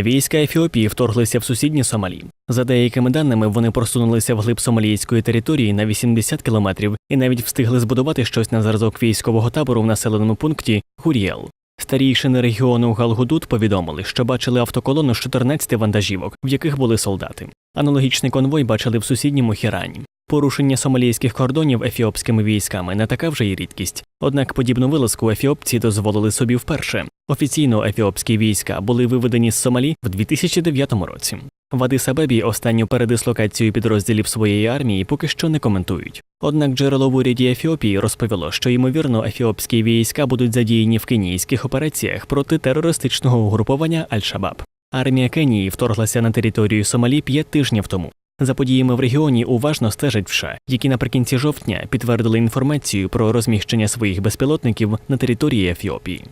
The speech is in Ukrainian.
Війська Ефіопії вторглися в сусідні Сомалі. За деякими даними, вони просунулися вглиб сомалійської території на 80 кілометрів і навіть встигли збудувати щось на зразок військового табору в населеному пункті Гур'єл. Старійшини регіону Галгудут повідомили, що бачили автоколону з 14 вантажівок, в яких були солдати. Аналогічний конвой бачили в сусідньому Хірані. Порушення сомалійських кордонів ефіопськими військами не така вже й рідкість. Однак подібну вилазку ефіопці дозволили собі вперше. Офіційно ефіопські війська були виведені з Сомалі в 2009 році. В Адис-Абебі останню передислокацію підрозділів своєї армії поки що не коментують. Однак джерело в уряді Ефіопії розповіло, що ймовірно ефіопські війська будуть задіяні в кенійських операціях проти терористичного угрупування Аль-Шабаб. Армія Кенії вторглася на територію Сомалі п'ять тижнів тому. За подіями в регіоні уважно стежать США, які наприкінці жовтня підтвердили інформацію про розміщення своїх безпілотників на території Ефіопії.